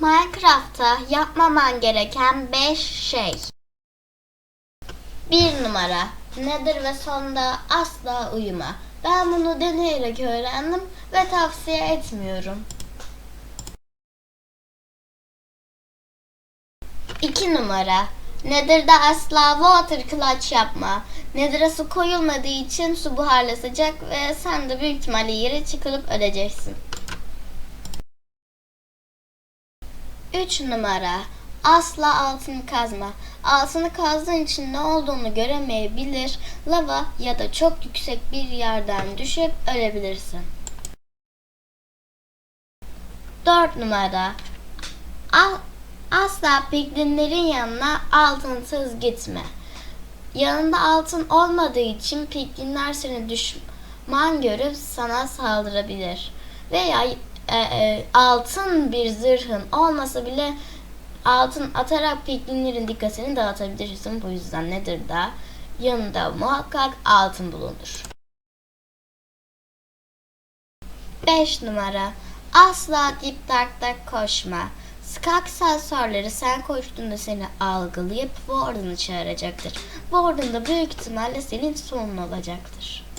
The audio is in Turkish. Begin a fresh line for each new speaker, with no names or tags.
Minecraft'ta yapmaman gereken 5 şey. 1 numara. Nedir ve sonda asla uyuma. Ben bunu deneyerek öğrendim ve tavsiye etmiyorum. 2 numara. Nether'da asla water clutch yapma. Nether'a su koyulmadığı için su buharlaşacak ve sen de büyük ihtimalle yere çıkılıp öleceksin. 3 numara. Asla altını kazma. Altını kazdığın için ne olduğunu göremeyebilir, lava ya da çok yüksek bir yerden düşüp ölebilirsin. 4 numara. Asla piklinlerin yanına altınsız gitme. Yanında altın olmadığı için piklinler seni düşman görüp sana saldırabilir. Veya e, e, altın bir zırhın olmasa bile altın atarak piklinlerin dikkatini dağıtabilirsin. Bu yüzden nedir da yanında muhakkak altın bulunur. 5 numara. Asla Deep Dark'ta koşma. Skak sensörleri sen koştuğunda seni algılayıp Warden'ı çağıracaktır. Warden da büyük ihtimalle senin sonun olacaktır.